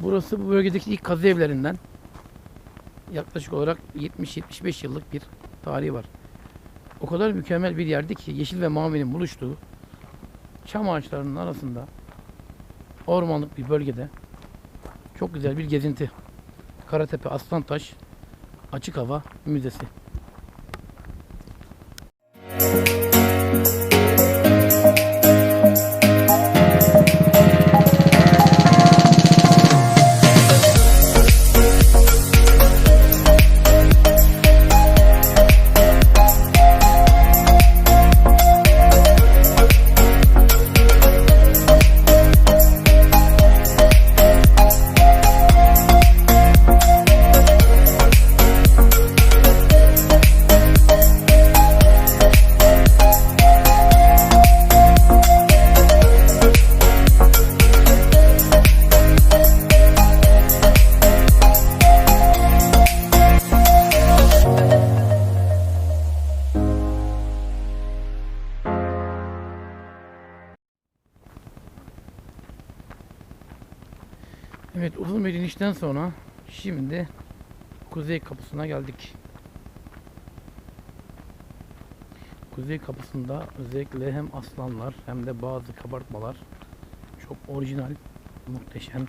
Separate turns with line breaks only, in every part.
Burası bu bölgedeki ilk kazı evlerinden. Yaklaşık olarak 70-75 yıllık bir tarihi var. O kadar mükemmel bir yerdi ki yeşil ve mavinin buluştuğu çam ağaçlarının arasında ormanlık bir bölgede çok güzel bir gezinti. Karatepe Aslantaş Açık Hava Müzesi. Uzun bir inişten sonra şimdi kuzey kapısına geldik. Kuzey kapısında özellikle hem aslanlar hem de bazı kabartmalar çok orijinal, muhteşem.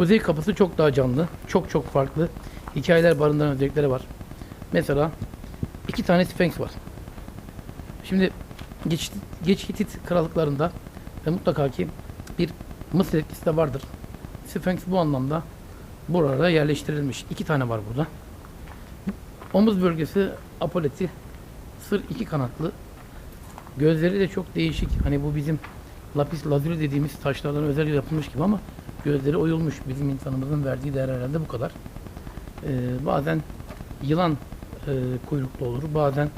Kuzey kapısı çok daha canlı, çok çok farklı hikayeler barındıran özellikleri var. Mesela iki tane Sphinx var. Şimdi geç, geç Hitit krallıklarında ve mutlaka ki bir Mısır etkisi de vardır. Sphinx bu anlamda buralara yerleştirilmiş. İki tane var burada. Omuz bölgesi apoleti, sır iki kanatlı. Gözleri de çok değişik. Hani bu bizim lapis lazuli dediğimiz taşlardan özel yapılmış gibi ama gözleri oyulmuş. Bizim insanımızın verdiği değer herhalde bu kadar. Ee, bazen yılan e, kuyruklu olur, bazen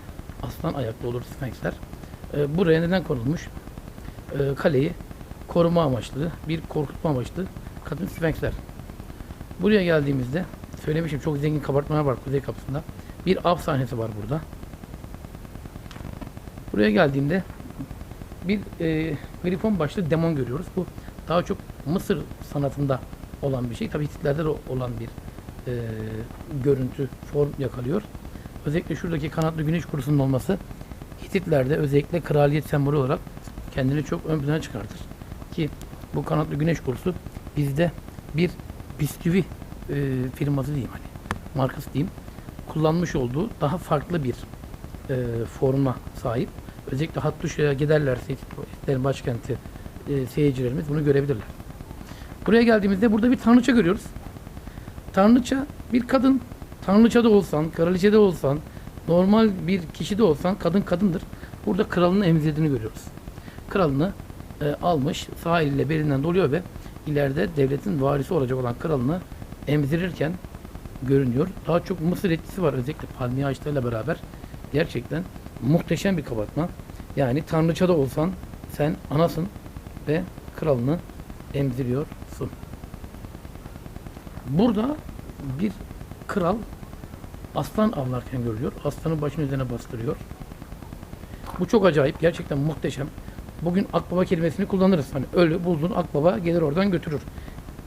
aslan ayaklı olur Sphinxler. Ee, buraya neden konulmuş? Ee, kaleyi koruma amaçlı, bir korkutma amaçlı kadın Sphinxler. Buraya geldiğimizde söylemişim çok zengin kabartmalar var kuzey kapısında. Bir av sahnesi var burada. Buraya geldiğimde bir e, grifon başlı demon görüyoruz. Bu daha çok Mısır sanatında olan bir şey. Tabii Hititlerde de olan bir e, görüntü, form yakalıyor. Özellikle şuradaki kanatlı güneş kurusunun olması Hititlerde özellikle kraliyet sembolü olarak kendini çok ön plana çıkartır. Ki bu kanatlı güneş kurusu bizde bir bisküvi e, firması diyeyim hani markası diyeyim kullanmış olduğu daha farklı bir e, forma sahip. Özellikle Hattuşa'ya giderlerse Hititlerin başkenti e, seyircilerimiz bunu görebilirler. Buraya geldiğimizde burada bir tanrıça görüyoruz. Tanrıça bir kadın. Tanrıça da olsan, kraliçe de olsan, normal bir kişi de olsan kadın kadındır. Burada kralını emzirdiğini görüyoruz. Kralını e, almış, sağ eliyle belinden doluyor ve ileride devletin varisi olacak olan kralını emzirirken görünüyor. Daha çok Mısır etkisi var özellikle palmiye ağaçlarıyla beraber. Gerçekten muhteşem bir kabartma. Yani tanrıça da olsan sen anasın ve kralını emziriyorsun. Burada bir kral aslan avlarken görülüyor. Aslanı başının üzerine bastırıyor. Bu çok acayip. Gerçekten muhteşem. Bugün akbaba kelimesini kullanırız. Hani ölü buldun akbaba gelir oradan götürür.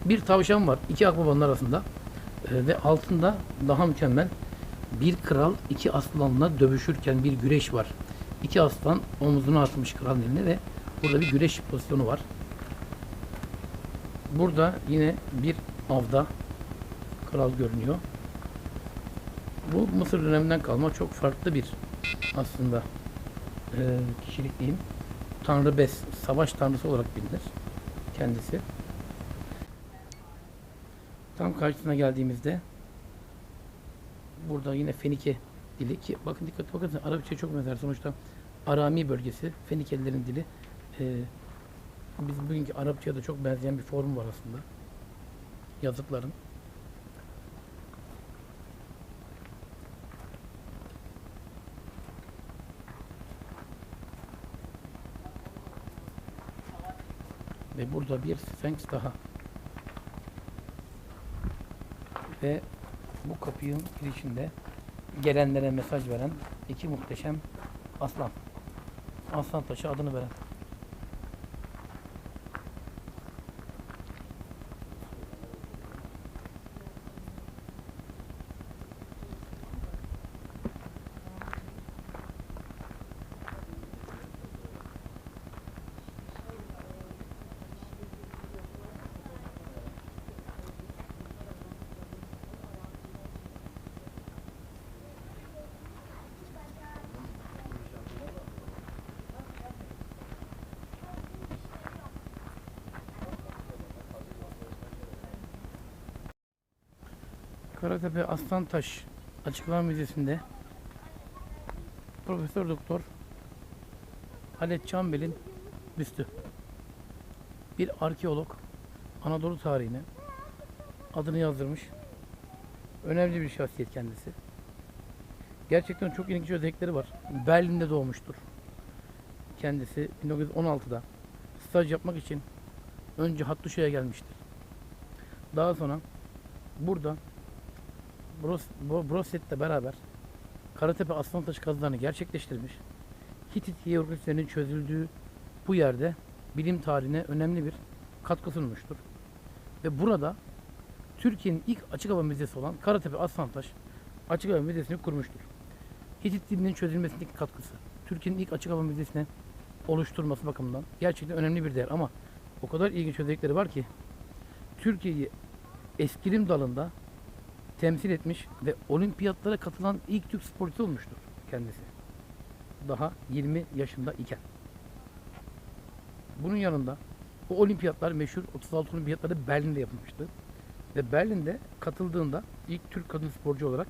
Bir tavşan var iki akbabanın arasında. Ee, ve altında daha mükemmel bir kral iki aslanla dövüşürken bir güreş var. İki aslan omuzuna atmış kralın eline ve burada bir güreş pozisyonu var. Burada yine bir avda kral görünüyor. Bu Mısır döneminden kalma çok farklı bir aslında e, kişilik diyeyim. Tanrı Bes, savaş tanrısı olarak bilinir kendisi. Tam karşısına geldiğimizde burada yine Fenike dili ki bakın dikkat bakın Arapça çok benzer sonuçta Arami bölgesi Fenikelilerin dili e, bizim bugünkü Arapçaya da çok benzeyen bir form var aslında yazıkların. Ve burada bir Sphinx daha. Ve bu kapının girişinde gelenlere mesaj veren iki muhteşem aslan. Aslan taşı adını veren. Karatepe Aslantaş Açıklama Müzesi'nde Profesör Doktor Halet Çambel'in büstü. Bir arkeolog Anadolu tarihine adını yazdırmış. Önemli bir şahsiyet kendisi. Gerçekten çok ilginç özellikleri var. Berlin'de doğmuştur. Kendisi 1916'da staj yapmak için önce Hattuşa'ya gelmiştir. Daha sonra burada Bros, Bro- Broset'le beraber Karatepe Aslantaşı kazılarını gerçekleştirmiş. Hitit hierogliflerinin çözüldüğü bu yerde bilim tarihine önemli bir katkı sunmuştur. Ve burada Türkiye'nin ilk açık hava müzesi olan Karatepe Aslantaş Açık Hava Müzesi'ni kurmuştur. Hitit dilinin çözülmesindeki katkısı, Türkiye'nin ilk açık hava müzesini oluşturması bakımından gerçekten önemli bir değer ama o kadar ilginç özellikleri var ki Türkiye'yi eskilim dalında temsil etmiş ve olimpiyatlara katılan ilk Türk sporcu olmuştur kendisi. Daha 20 yaşında iken. Bunun yanında bu olimpiyatlar meşhur 36 olimpiyatları Berlin'de yapılmıştı. Ve Berlin'de katıldığında ilk Türk kadın sporcu olarak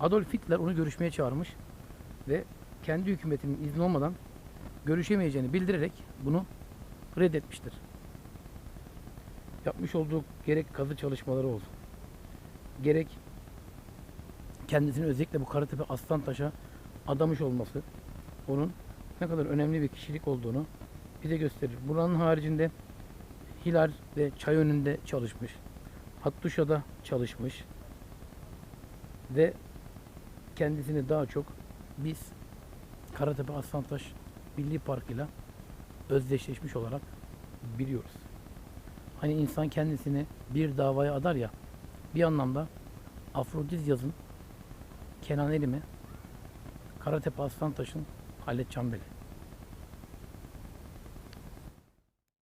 Adolf Hitler onu görüşmeye çağırmış ve kendi hükümetinin izni olmadan görüşemeyeceğini bildirerek bunu reddetmiştir. Yapmış olduğu gerek kazı çalışmaları olsun, gerek kendisini özellikle bu Karatepe Aslantaş'a adamış olması onun ne kadar önemli bir kişilik olduğunu bize gösterir. Buranın haricinde Hilal ve Çay önünde çalışmış. Hattuşa'da çalışmış. Ve kendisini daha çok biz Karatepe Aslantaş Milli Parkı'yla özdeşleşmiş olarak biliyoruz. Hani insan kendisini bir davaya adar ya bir anlamda Afrodizyaz'ın Kenan Elimi Karatepe Aslantaş'ın Halet Çambeli.